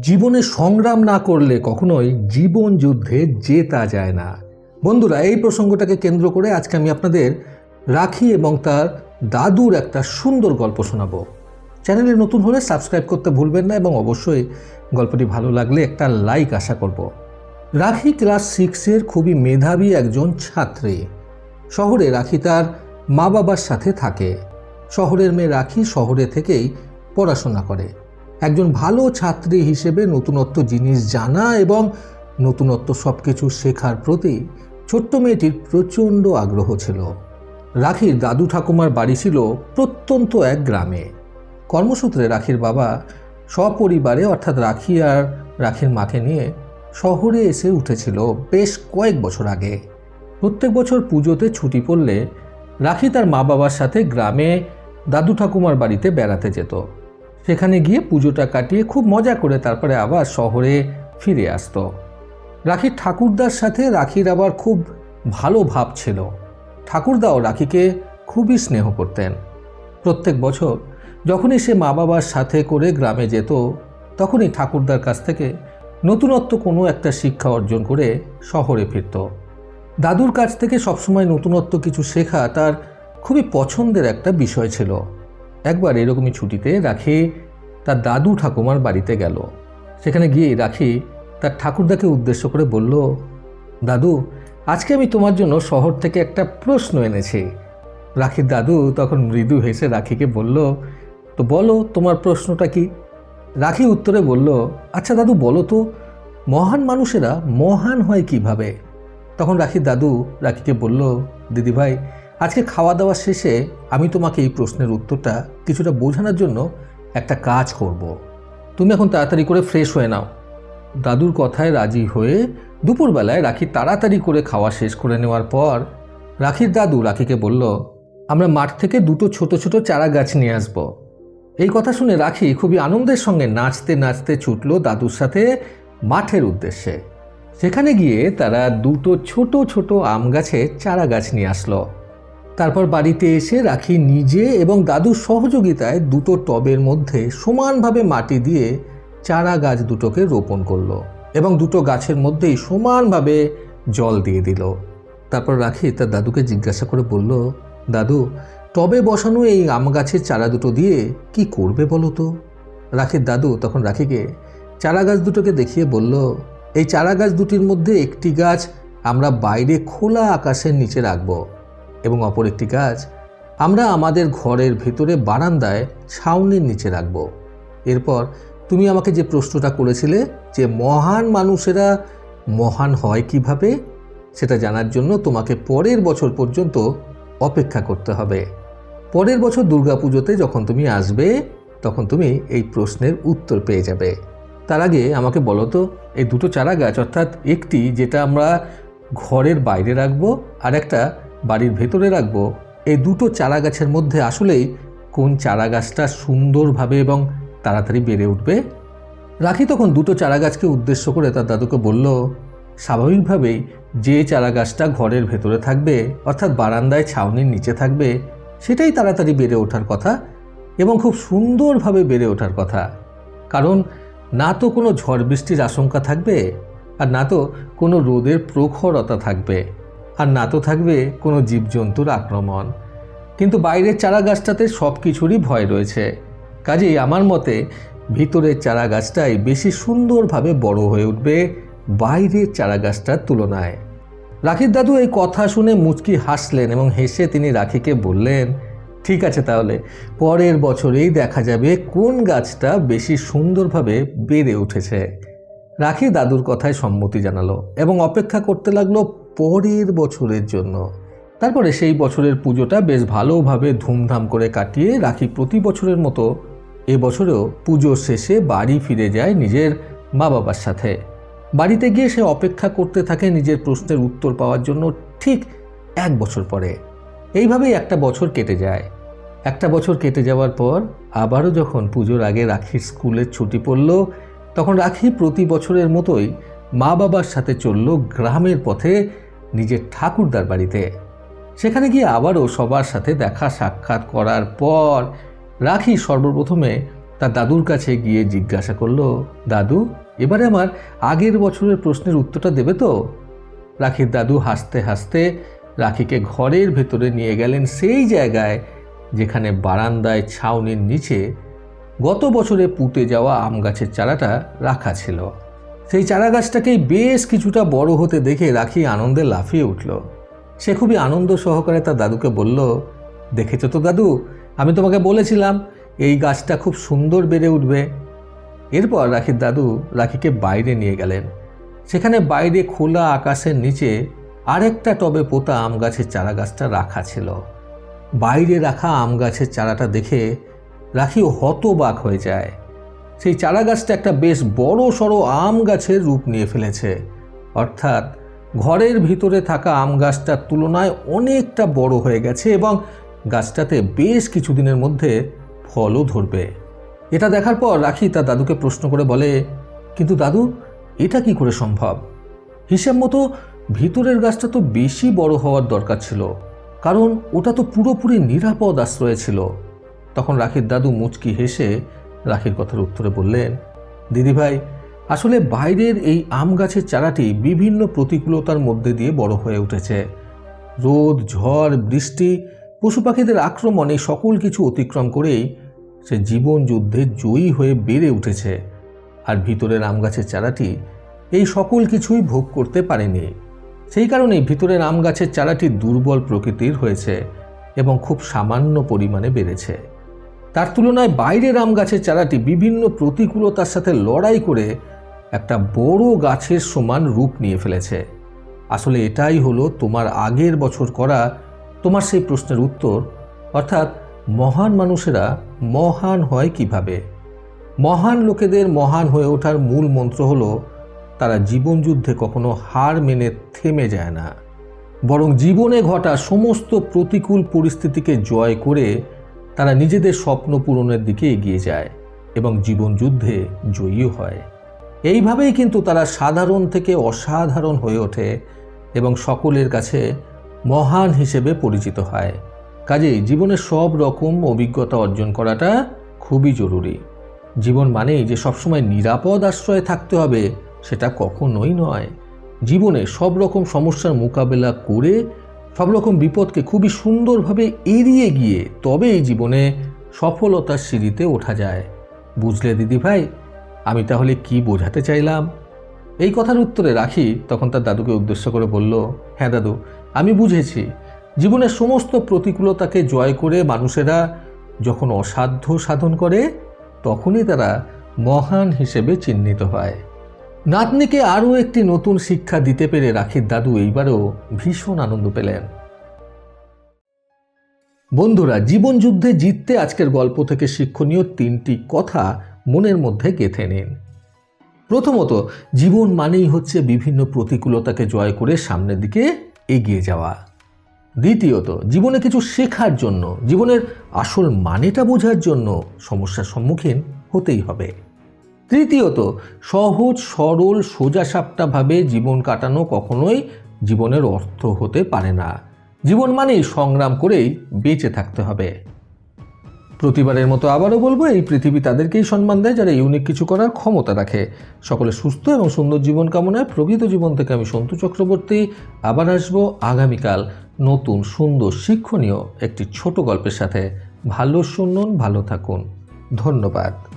জীবনে সংগ্রাম না করলে কখনোই জীবন যুদ্ধে জেতা যায় না। বন্ধুরা, এই প্রসঙ্গটাকে কেন্দ্র করে আজকে আমি আপনাদের রাখি এবং তার দাদুর একটা সুন্দর গল্প শোনাবো। চ্যানেলে নতুন হলে সাবস্ক্রাইব করতে ভুলবেন না এবং অবশ্যই গল্পটি ভালো লাগলে একটা লাইক আশা করব। রাখি ক্লাস সিক্সের খুবই মেধাবী একজন ছাত্রী। শহরে রাখি তার মা বাবার সাথে থাকে। শহরের মেয়ে রাখি শহরে থেকেই পড়াশোনা করে। একজন ভালো ছাত্রী হিসেবে নতুনত্ব জিনিস জানা এবং নতুনত্ব সব কিছু শেখার প্রতি ছোট্ট মেয়েটির প্রচণ্ড আগ্রহ ছিল। রাখির দাদু ঠাকুমার বাড়ি ছিল প্রত্যন্ত এক গ্রামে। কর্মসূত্রে রাখির বাবা সপরিবারে, অর্থাৎ রাখি আর রাখির মাকে নিয়ে শহরে এসে উঠেছিল বেশ কয়েক বছর আগে। প্রত্যেক বছর পুজোতে ছুটি পড়লে রাখি তার মা বাবার সাথে গ্রামে দাদু ঠাকুমার বাড়িতে বেড়াতে যেত। সেখানে গিয়ে পুজোটা কাটিয়ে খুব মজা করে তারপরে আবার শহরে ফিরে আসতো। রাখির ঠাকুরদার সাথে রাখির আবার খুব ভালো ভাব ছিল। ঠাকুরদাও রাখিকে খুবই স্নেহ করতেন। প্রত্যেক বছর যখনই সে মা বাবার সাথে করে গ্রামে যেত, তখনই ঠাকুরদার কাছ থেকে নতুনত্ব কোনো একটা শিক্ষা অর্জন করে শহরে ফিরত। দাদুর কাছ থেকে সবসময় নতুনত্ব কিছু শেখা তার খুবই পছন্দের একটা বিষয় ছিল। একবার এরকমই ছুটিতে রাখি তার দাদু ঠাকুমার বাড়িতে গেল। সেখানে গিয়ে রাখি তার ঠাকুরদাকে উদ্দেশ্য করে বলল, দাদু, আজকে আমি তোমার জন্য শহর থেকে একটা প্রশ্ন এনেছি। রাখির দাদু তখন মৃদু হেসে রাখিকে বলল, তো বলো তোমার প্রশ্নটা কি? রাখি উত্তরে বলল আচ্ছা দাদু, বলো তো, মহান মানুষেরা মহান হয় কীভাবে? তখন রাখির দাদু রাখিকে বলল দিদি ভাই আজকে খাওয়া দাওয়া শেষে আমি তোমাকে এই প্রশ্নের উত্তরটা কিছুটা বোঝানোর জন্য একটা কাজ করব। তুমি এখন তাড়াতাড়ি করে ফ্রেশ হয়ে নাও। দাদুর কথায় রাজি হয়ে দুপুরবেলায় রাখি তাড়াতাড়ি করে খাওয়া শেষ করে নেওয়ার পর রাখির দাদু রাখিকে বলল, আমরা মাঠ থেকে দুটো ছোট ছোট চারা গাছ নিয়ে আসব। এই কথা শুনে রাখি খুবই আনন্দের সঙ্গে নাচতে নাচতে ছুটল দাদুর সাথে মাঠের উদ্দেশ্যে। সেখানে গিয়ে তারা দুটো ছোট ছোট আম গাছে চারা গাছ নিয়ে আসলো। তারপর বাড়িতে এসে রাখি নিজে এবং দাদুর সহযোগিতায় দুটো টবের মধ্যে সমানভাবে মাটি দিয়ে চারা গাছ দুটোকে রোপণ করল এবং দুটো গাছের মধ্যেই সমানভাবে জল দিয়ে দিল। তারপর রাখি তার দাদুকে জিজ্ঞাসা করে বলল, দাদু, টবে বসানো এই আম গাছের চারা দুটো দিয়ে কি করবে বলো তো? রাখির দাদু তখন রাখিকে চারা গাছ দুটোকে দেখিয়ে বলল, এই চারা গাছ দুটির মধ্যে একটি গাছ আমরা বাইরে খোলা আকাশের নিচে রাখব। এবং অপর একটি গাছ, আমরা আমাদের ঘরের ভেতরে বারান্দায় ছাউনির নিচে রাখব। এরপর তুমি আমাকে যে প্রশ্নটা করেছিলে যে মহান মানুষেরা মহান হয় কীভাবে, সেটা জানার জন্য তোমাকে পরের বছর পর্যন্ত অপেক্ষা করতে হবে। পরের বছর দুর্গাপুজোতে যখন তুমি আসবে, তখন তুমি এই প্রশ্নের উত্তর পেয়ে যাবে। তার আগে আমাকে বলো তো, এই দুটো চারা গাছ অর্থাৎ একটি যেটা আমরা ঘরের বাইরে রাখব আর একটা বাড়ির ভেতরে রাখব, এই দুটো চারা গাছের মধ্যে আসলেই কোন চারা গাছটা সুন্দরভাবে এবং তাড়াতাড়ি বেড়ে উঠবে? রাখি তখন দুটো চারা গাছকে উদ্দেশ্য করে তার দাদুকে বলল, স্বাভাবিকভাবেই যে চারা গাছটা ঘরের ভেতরে থাকবে, অর্থাৎ বারান্দায় ছাউনির নিচে থাকবে, সেটাই তাড়াতাড়ি বেড়ে ওঠার কথা এবং খুব সুন্দরভাবে বেড়ে ওঠার কথা। কারণ না তো কোনো ঝড় বৃষ্টির আশঙ্কা থাকবে আর না তো কোনো রোদের প্রখরতা থাকবে। আর না তো থাকবে কোনো জীবজন্তুর আক্রমণ। কিন্তু বাইরের চারা গাছটাতে সব কিছুরই ভয় রয়েছে। কাজেই আমার মতে ভিতরের চারা গাছটাই বেশি সুন্দরভাবে বড় হয়ে উঠবে বাইরের চারা গাছটার তুলনায়। রাখির দাদু এই কথা শুনে মুচকি হাসলেন এবং হেসে তিনি রাখিকে বললেন, ঠিক আছে তাহলে, পরের বছরেই দেখা যাবে কোন গাছটা বেশি সুন্দরভাবে বেড়ে উঠেছে। রাখি দাদুর কথায় সম্মতি জানালো এবং অপেক্ষা করতে লাগল পরের বছরের জন্য। তারপরে সেই বছরের পুজোটা বেশ ভালোভাবে ধুমধাম করে কাটিয়ে রাখি প্রতি বছরের মতো এবছরেও পুজোর শেষে বাড়ি ফিরে যায় নিজের মা বাবার সাথে। বাড়িতে গিয়ে সে অপেক্ষা করতে থাকে নিজের প্রশ্নের উত্তর পাওয়ার জন্য ঠিক এক বছর পরে। এইভাবেই একটা বছর কেটে যায়। একটা বছর কেটে যাওয়ার পর আবারও যখন পুজোর আগে রাখির স্কুলের ছুটি পড়ল, তখন রাখি প্রতি বছরের মতোই মা বাবার সাথে চলল গ্রামের পথে নিজের ঠাকুরদার বাড়িতে। সেখানে গিয়ে আবারও সবার সাথে দেখা সাক্ষাৎ করার পর রাখি সর্বপ্রথমে তার দাদুর কাছে গিয়ে জিজ্ঞাসা করল, দাদু, এবারে আমার আগের বছরের প্রশ্নের উত্তরটা দেবে তো? রাখির দাদু হাসতে হাসতে রাখিকে ঘরের ভেতরে নিয়ে গেলেন সেই জায়গায় যেখানে বারান্দায় ছাউনির নিচে গত বছরে পুঁতে যাওয়া আম গাছের চারাটা রাখা ছিল। সেই চারা গাছটাকেই বেশ কিছুটা বড় হতে দেখে রাখি আনন্দে লাফিয়ে উঠল। সে খুবই আনন্দ সহকারে তার দাদুকে বলল, দেখেছ তো দাদু, আমি তোমাকে বলেছিলাম এই গাছটা খুব সুন্দর বেড়ে উঠবে। এরপর রাখির দাদু রাখিকে বাইরে নিয়ে গেলেন। সেখানে বাইরে খোলা আকাশের নিচে আরেকটা টবে পোতা আম গাছের চারা গাছটা রাখা ছিল। বাইরে রাখা আম গাছের চারাটা দেখে রাখিও হতবাক হয়ে যায়। সেই চারা গাছটা একটা বেশ বড় সড়ো আম গাছের রূপ নিয়ে ফেলেছে। অর্থাৎ ঘরের ভিতরে থাকা আম গাছটার তুলনায় অনেকটা বড় হয়ে গেছে এবং গাছটাতে বেশ কিছুদিনের মধ্যে ফলও ধরবে। এটা দেখার পর রাখি তার দাদুকে প্রশ্ন করে বলে, কিন্তু দাদু, এটা কি করে সম্ভব? হিসেব মতো ভিতরের গাছটা তো বেশি বড় হওয়ার দরকার ছিল, কারণ ওটা তো পুরোপুরি নিরাপদ আশ্রয় ছিল। তখন রাখির দাদু মুচকি হেসে রাখির কথার উত্তরে বললেন, দিদিভাই, আসলে বাইরের এই আম গাছের চারাটি বিভিন্ন প্রতিকূলতার মধ্যে দিয়ে বড় হয়ে উঠেছে। রোদ, ঝড়, বৃষ্টি পশু পাখিদের আক্রমণে সকল কিছু অতিক্রম করেই সে জীবন যুদ্ধে জয়ী হয়ে বেড়ে উঠেছে। আর ভিতরের আম গাছের চারাটি এই সকল কিছুই ভোগ করতে পারেনি। সেই কারণেই ভিতরের আম গাছের চারাটি দুর্বল প্রকৃতির হয়েছে এবং খুব সামান্য পরিমাণে বেড়েছে। তার তুলনায় বাইরের আম গাছের চারাটি বিভিন্ন প্রতিকূলতার সাথে লড়াই করে একটা বড় গাছের সমান রূপ নিয়ে ফেলেছে। আসলে এটাই হলো তোমার আগের বছর করা তোমার সেই প্রশ্নের উত্তর। অর্থাৎ মহান মানুষেরা মহান হয় কীভাবে? মহান লোকেদের মহান হয়ে ওঠার মূল মন্ত্র হলো, তারা জীবনযুদ্ধে কখনো হার মেনে থেমে যায় না। বরং জীবনে ঘটা সমস্ত প্রতিকূল পরিস্থিতিকে জয় করে তারা নিজেদের স্বপ্ন পূরণের দিকে এগিয়ে যায় এবং জীবনযুদ্ধে জয়ীও হয়। এইভাবেই কিন্তু তারা সাধারণ থেকে অসাধারণ হয়ে ওঠে এবং সকলের কাছে মহান হিসেবে পরিচিত হয়। কাজেই জীবনের সব রকম অভিজ্ঞতা অর্জন করাটা খুবই জরুরি। জীবন মানেই যে সবসময় নিরাপদ আশ্রয়ে থাকতে হবে, সেটা কখনোই নয়। জীবনে সব রকম সমস্যার মোকাবেলা করে সব রকম বিপদকে খুবই সুন্দরভাবে এড়িয়ে গিয়ে তবেই জীবনে সফলতার সিঁড়িতে ওঠা যায়। বুঝলে দিদি ভাই আমি তাহলে কি বোঝাতে চাইলাম? এই কথার উত্তরে রাখি তখন তার দাদুকে উদ্দেশ্য করে বলল হ্যাঁ দাদু, আমি বুঝেছি। জীবনের সমস্ত প্রতিকূলতাকে জয় করে মানুষেরা যখন অসাধ্য সাধন করে, তখনই তারা মহান হিসেবে চিহ্নিত হয়। নাতনিকে আরও একটি নতুন শিক্ষা দিতে পেরে রাখির দাদু এইবারও ভীষণ আনন্দ পেলেন। বন্ধুরা জীবন যুদ্ধে জিততে আজকের গল্প থেকে শিক্ষণীয় তিনটি কথা মনের মধ্যে গেঁথে নিন। প্রথমত, জীবন মানেই হচ্ছে বিভিন্ন প্রতিকূলতাকে জয় করে সামনের দিকে এগিয়ে যাওয়া। দ্বিতীয়ত, জীবনে কিছু শেখার জন্য, জীবনের আসল মানেটা বোঝার জন্য সমস্যার সম্মুখীন হতেই হবে। তৃতীয়ত, সহজ, সরল, সোজাসাপটাভাবে জীবন কাটানো কখনোই জীবনের অর্থ হতে পারে না। জীবন মানেই সংগ্রাম করেই বেঁচে থাকতে হবে। প্রতিবারের মতো আবারও বলব, এই পৃথিবী তাদেরকেই সম্মান দেয় যারা ইউনিক কিছু করার ক্ষমতা রাখে। সকলে সুস্থ এবং সুন্দর জীবন কামনায় প্রকৃত জীবন থেকে আমি সন্তু চক্রবর্তী। আবার আসব আগামীকাল নতুন সুন্দর শিক্ষণীয় একটি ছোট গল্পের সাথে। ভালো শুনুন, ভালো থাকুন। ধন্যবাদ।